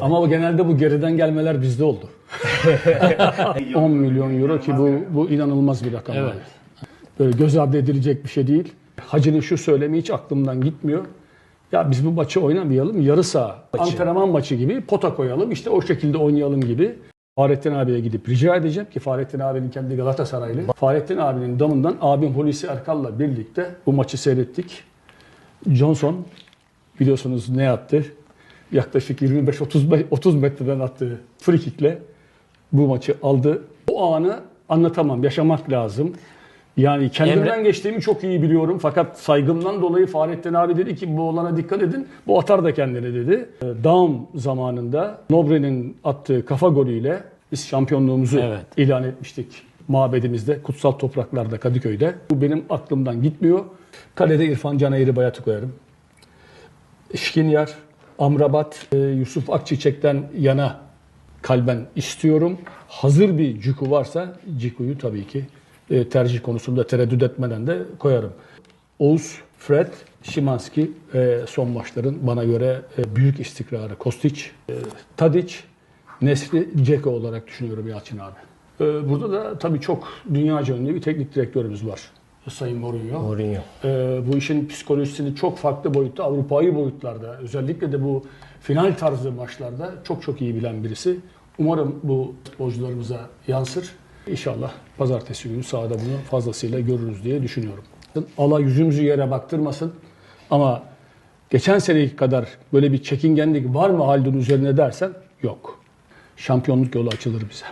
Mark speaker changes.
Speaker 1: Ama genelde bu geriden gelmeler bizde oldu. 10 milyon euro ki bu bu inanılmaz bir rakam.
Speaker 2: Evet.
Speaker 1: yani. Böyle göz ardı edilecek bir şey değil. Hacı'nın şu söylemi hiç aklımdan gitmiyor. Ya biz bu maçı oynamayalım, yarı saha, antrenman maçı gibi pota koyalım, işte o şekilde oynayalım gibi. Fahrettin abiye gidip rica edeceğim ki Fahrettin abinin kendi Galatasaraylı. Fahrettin abinin damından abim Hulusi Erkal'la birlikte bu maçı seyrettik. Johnson biliyorsunuz ne yaptı? Yaklaşık 25-30 30 metreden attığı free kickle bu maçı aldı. Bu anı anlatamam, yaşamak lazım. Yani kendimden geçtiğimi çok iyi biliyorum fakat saygımdan dolayı Fahrettin abi dedi ki bu olana dikkat edin. Bu atar da kendine dedi. Ee, Daum zamanında Nobre'nin attığı kafa golüyle biz şampiyonluğumuzu
Speaker 2: Evet.
Speaker 1: ilan etmiştik mabedimizde, kutsal topraklarda Kadıköy'de. Bu benim aklımdan gitmiyor. Kalede İrfan Can Eğri Bayat'ı koyarım. Şkinyar, Amrabat, e, Yusuf Akçiçek'ten yana kalben istiyorum. Hazır bir Ciku varsa Ciku'yu tabii ki e, tercih konusunda tereddüt etmeden de koyarım. Oğuz, Fred, Şimanski e, son maçların bana göre e, büyük istikrarı. Kostić, e, Tadic, Nesri, Ceko olarak düşünüyorum Yalçın abi. E, burada da tabii çok dünyaca ünlü bir teknik direktörümüz var. Sayın Mourinho.
Speaker 2: Mourinho.
Speaker 1: Ee, bu işin psikolojisini çok farklı boyutta, Avrupa'yı boyutlarda, özellikle de bu final tarzı maçlarda çok çok iyi bilen birisi. Umarım bu futbolcularımıza yansır. İnşallah pazartesi günü sahada bunu fazlasıyla görürüz diye düşünüyorum. Allah yüzümüzü yere baktırmasın ama geçen seneki kadar böyle bir çekingenlik var mı Haldun üzerine dersen yok. Şampiyonluk yolu açılır bize.